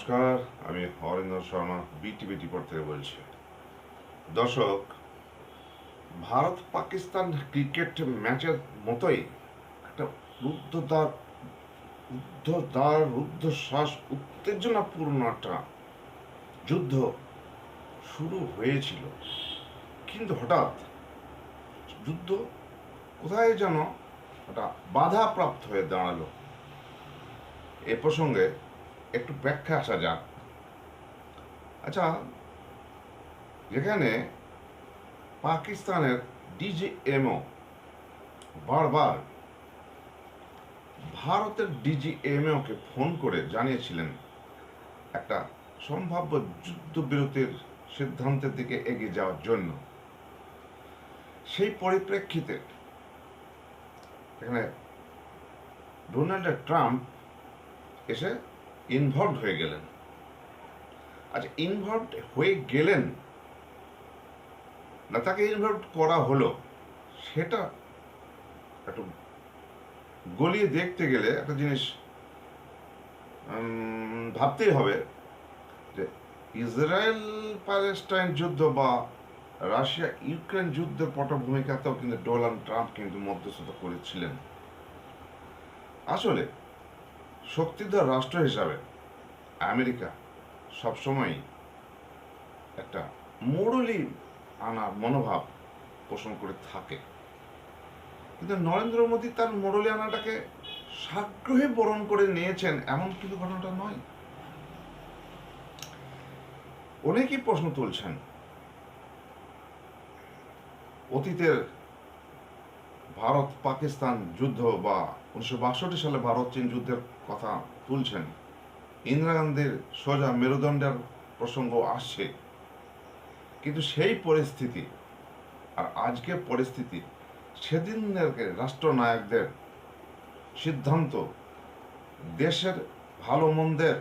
নমস্কার, আমি Harendra Sharma BTV teapot থেকে বলছি। দর্শক ভারত পাকিস্তান ক্রিকেট ম্যাচের মতোই একটা রুদ্ধদ্বার রুদ্ধদ্বার, রুদ্ধশ্বাস, উত্তেজনাপূর্ণ একটা যুদ্ধ শুরু হয়েছিল। কিন্তু হঠাৎ যুদ্ধ কোথায় যেন ওটা বাধাপ্রাপ্ত হয়ে দাঁড়াল। এ প্রসঙ্গে একটু ব্যাখ্যা আসা যাক। আচ্ছা যেখানে পাকিস্তানের ডিজিএমও বারবার ভারতের ডিজিএমওকে ফোন করে জানিয়েছিলেন, একটা সম্ভাব্য যুদ্ধবিরতির সিদ্ধান্তের দিকে এগিয়ে যাওয়ার জন্য। সেই পরিপ্রেক্ষিতে এখানে ডোনাল্ড ট্রাম্প এসে ইনভলভ হয়ে গেলেন। আচ্ছা ইনভলভ হয়ে গেলেন না, তাকে ইনভলভ করা হলো, সেটা একটু গলিয়ে দেখতে গেলে একটা জিনিস ভাবতেই হবে যে ইসরায়েল প্যালেস্টাইন যুদ্ধ বা রাশিয়া ইউক্রেন যুদ্ধের পটভূমিকাতেও কিন্তু ডোনাল্ড ট্রাম্প কিন্তু মধ্যস্থতা করেছিলেন। আসলে শক্তিধর রাষ্ট্র হিসাবে আমেরিকা সবসময় একটা মোড়লি আনার মনোভাব পোষণ করে থাকে। কিন্তু নরেন্দ্র মোদী তার মোড়লি আনাটাকে সাগ্রহে বরণ করে নিয়েছেন এমন কিন্তু ঘটনাটা নয়। অনেকেই প্রশ্ন তুলছেন, অতীতের ভারত পাকিস্তান যুদ্ধ বা উনিশশো বাষট্টি সালে ভারত চীন যুদ্ধের কথা তুলছেন। ইন্দিরা গান্ধীর সোজা মেরুদণ্ডের প্রসঙ্গ আসছে। কিন্তু সেই পরিস্থিতি আর আজকের পরিস্থিতি সেদিনের রাষ্ট্রনায়কদের সিদ্ধান্ত, দেশের ভালো মন্দের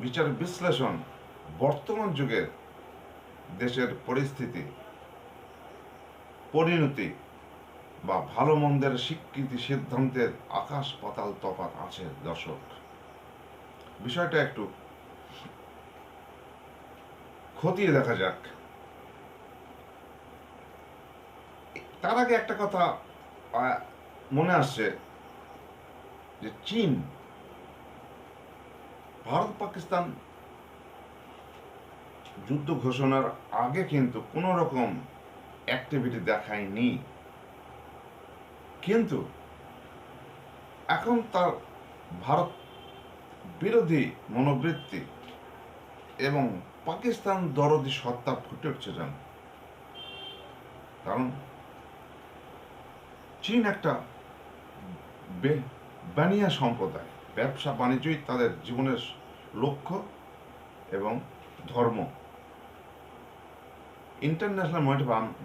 বিচার বিশ্লেষণ, বর্তমান যুগের দেশের পরিস্থিতি, পরিণতি বা ভালো মন্দের স্বীকৃতি সিদ্ধান্তের আকাশ পাতাল তফাত আছে, দর্শক। বিষয়টা একটু খতিয়ে দেখা যাক। তার আগে একটা কথা মনে আসছে যে চীন, ভারত, পাকিস্তান যুদ্ধ ঘোষণার আগে কিন্তু কোনো রকম অ্যাক্টিভিটি দেখায়নি। কিন্তু এখন তার ভারত বিরোধী মনোবৃত্তি এবং পাকিস্তান দরদি সত্তা ফুটে উঠছে যেন। কারণ চীন একটা বানিয়া সম্প্রদায়। ব্যবসা বাণিজ্যই তাদের জীবনের লক্ষ্য এবং ধর্ম। ইন্টারন্যাশনাল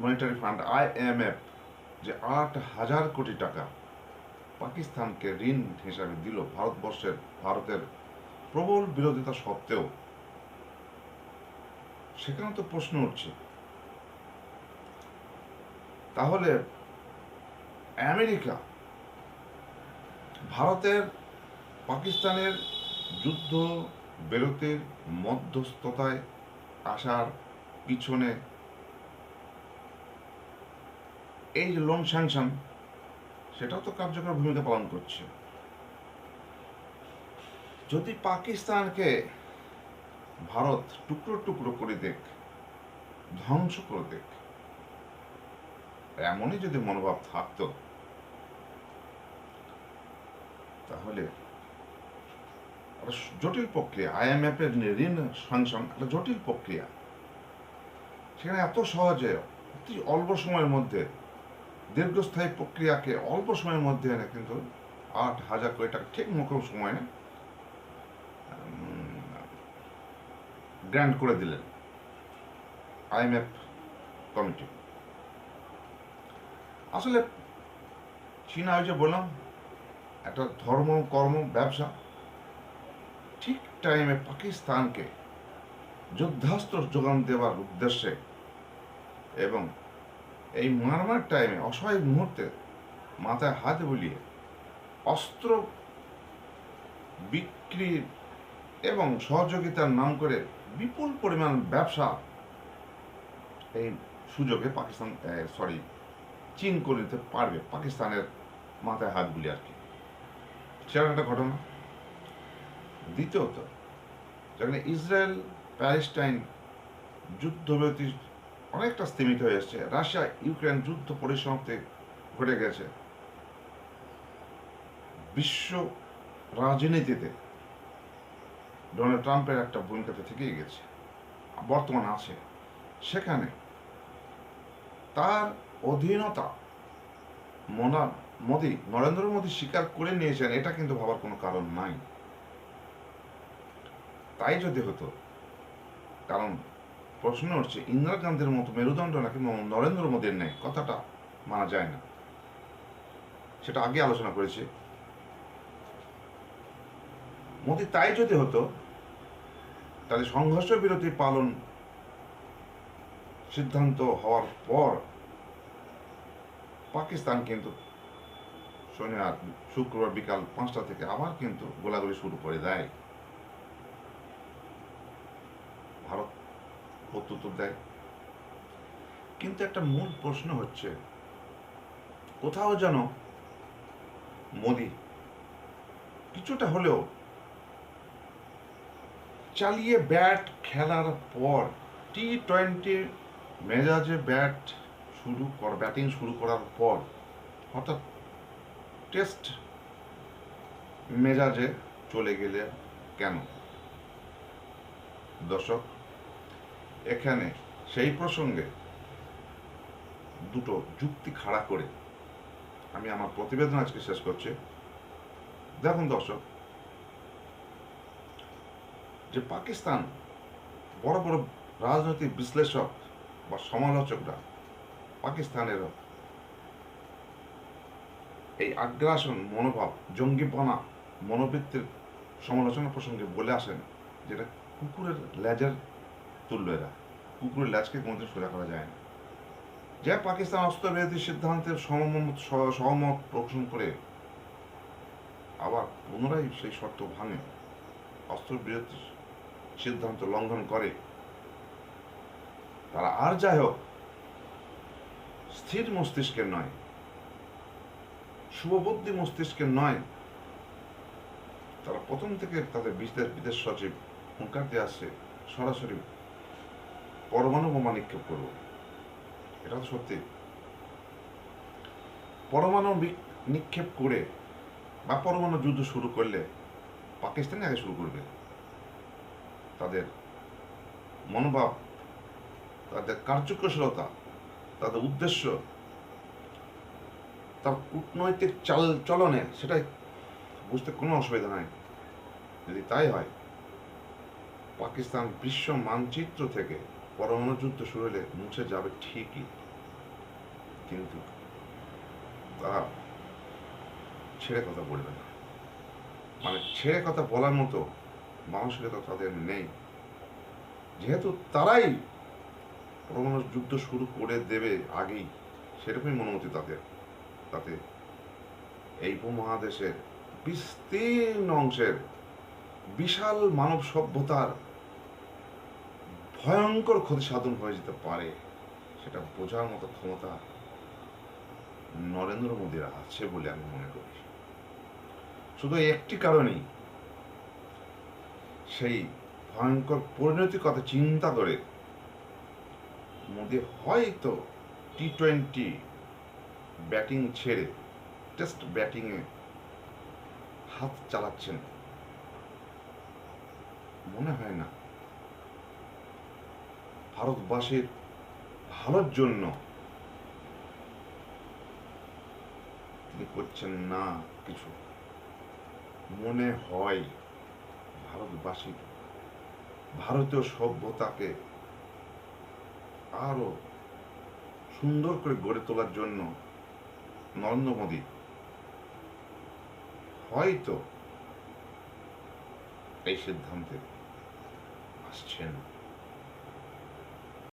মনিটারি ফান্ড আইএমএফ যে আট হাজার কোটি টাকা পাকিস্তানকে ঋণ হিসাবে দিল ভারতবর্ষের, ভারতের প্রবল বিরোধিতা সত্ত্বেও। সেখানে তো প্রশ্ন উঠছে। তাহলে আমেরিকা ভারতের, পাকিস্তানের যুদ্ধ, বিরতির মধ্যস্থতায় আসার পিছনে এই যে লোন স্যাংশন সেটাও তো কার্যকর ভূমিকা পালন করছে। যদি পাকিস্তানকে ভারত টুকরো টুকরো করে দেখ, ধ্বংস করে দেখ, এমনই যদি মনোভাব থাকতো, তাহলে জটিল প্রক্রিয়া আইএমএফ এর ঋণ স্যাংশন একটা জটিল প্রক্রিয়া। সেখানে এত সহজে, অতি অল্প সময়ের মধ্যে দীর্ঘস্থায়ী প্রক্রিয়াকে অল্প সময়ের মধ্যে এনে কিন্তু আট হাজার কোটি টাকা, ঠিক মুখো সময়ে গ্র্যান্ড করে দিলেন আইএমএফ কমিটি। আসলে চীনা যে বললাম, একটা ধর্ম, কর্ম, ব্যবসা, ঠিক টাইমে পাকিস্তানকে যুদ্ধাস্ত্র যোগান দেওয়ার উদ্দেশ্যে এবং এই মারমার টাইমে অসহায় মুহূর্তে মাথায় হাত বুলিয়ে অস্ত্র বিক্রির এবং সহযোগিতার নাম করে বিপুল পরিমাণ ব্যবসা এই সুযোগে পাকিস্তান সরি চীন করে নিতে পারবে পাকিস্তানের মাথায় হাত বুলি আর কি। সেরকম একটা ঘটনা। দ্বিতীয়ত, যেখানে ইসরায়েল প্যালেস্টাইন যুদ্ধবিরতি অনেকটা স্থিমিত হয়ে এসছে। রাশিয়া ইউক্রেন যুদ্ধ পরিসমাপ্তি ঘটে গেছে। বিশ্ব রাজনীতিতে ডোনাল্ড ট্রাম্পের একটা ভূমিকা তো থেকেই গেছে, বর্তমান আছে। সেখানে তার অধীনতা মনা মোদী, নরেন্দ্র মোদী স্বীকার করে নিয়েছেন, এটা কিন্তু ভাবার কোনো কারণ নাই। তাই যদি হতো, কারণ প্রশ্ন হচ্ছে ইন্দিরা গান্ধীর মতো মেরুদণ্ড নাকি নরেন্দ্র মোদীর নেই? কথাটা মানা যায় না। সেটা আগে আলোচনা করেছি। মোদী তাই যদি হতো, তাহলে সংঘর্ষ বিরতি পালন সিদ্ধান্ত হওয়ার পর পাকিস্তান কিন্তু শনিবার, শুক্রবার বিকাল পাঁচটা থেকে আবার কিন্তু গোলাগুলি শুরু করে দেয় ভারত প্রত্যুত্তর দেয়। কিন্তু একটা মূল প্রশ্ন হচ্ছে, কোথাও যেন মোদি কিছুটা হলেও চালিয়ে ব্যাট খেলার পর টি টোয়েন্টি মেজাজে ব্যাট শুরু কর, ব্যাটিং শুরু করার পর অর্থাৎ টেস্ট মেজাজে চলে গেলে কেন? দর্শক এখানে সেই প্রসঙ্গে দুটো যুক্তি খাড়া করে আমি আমার প্রতিবেদন আজকে শেষ করছি। দেখুন দর্শক, যে পাকিস্তান বড় বড় রাজনৈতিক বিশ্লেষক বা সমালোচকরা পাকিস্তানের এই আগ্রাসন, মনোভাব, জঙ্গিপনা, মনোবৃত্তির সমালোচনা প্রসঙ্গে বলে আসেন যেটা কুকুরের লেজের তুল্য এরা। কুকুরের লেজকে কোনোদিন সোজা করা যায় না। যে পাকিস্তান অস্ত্রবিরতি সিদ্ধান্তের সমমত, সহমত পোষণ করে আবার পুনরায় সেই শর্ত ভাঙে অস্ত্রবিরতি সিদ্ধান্ত লঙ্ঘন করে। তারা আর যাই হোক, স্থির মস্তিষ্কের নয়, শুভবুদ্ধি মস্তিষ্কের নয়, তারা প্রথম থেকে তাদের বিদেশ বিদেশ সচিব হুঙ্কার দিয়ে আসছে, সরাসরি পরমাণু বোমা নিক্ষেপ করব। এটা তো সত্যি। পরমাণু নিক্ষেপ করে বা পরমাণু যুদ্ধ শুরু করলে পাকিস্তানে আগে শুরু করবে। তাদের মনোভাব, তাদের কার্যকুশলতা, তাদের উদ্দেশ্য, তার কূটনৈতিক চাল চলনে সেটাই বুঝতে কোনো অসুবিধা নাই। যদি তাই হয়, পাকিস্তান বিশ্ব মানচিত্র থেকে পরমাণু যুদ্ধ শুরু হলে মুছে যাবে ঠিকই। কিন্তু তারা ছেড়ে কথা বলবে না। মানে ছেড়ে কথা বলার মতো মানসিকতা তাদের নেই। যেহেতু তারাই পরমাণু যুদ্ধ শুরু করে দেবে আগেই, সেরকমই মনোমতি তাদের। তাতে এই উপমহাদেশের বিস্তীর্ণ অংশের বিশাল মানব সভ্যতার ভয়ঙ্কর ক্ষতি সাধন হয়ে যেতে পারে সেটা বোঝার মতো ক্ষমতা নরেন্দ্র মোদীর আছে বলে আমি মনে করি। শুধু একটি কারণেই সেই ভয়ঙ্কর পরিণতির কথা চিন্তা করে মোদী হয়তো টি টোয়েন্টি ব্যাটিং ছেড়ে টেস্ট ব্যাটিংয়ে হাত চালাচ্ছেন। মনে হয় না। ভারতবাসীর ভালোর জন্য তিনি করছেন না কিছু? মনে হয় ভারতবাসী ভারতীয় সভ্যতাকে আরও সুন্দর করে গড়ে তোলার জন্য নরেন্দ্র মোদী হয়তো এই সিদ্ধান্তে আসছেন।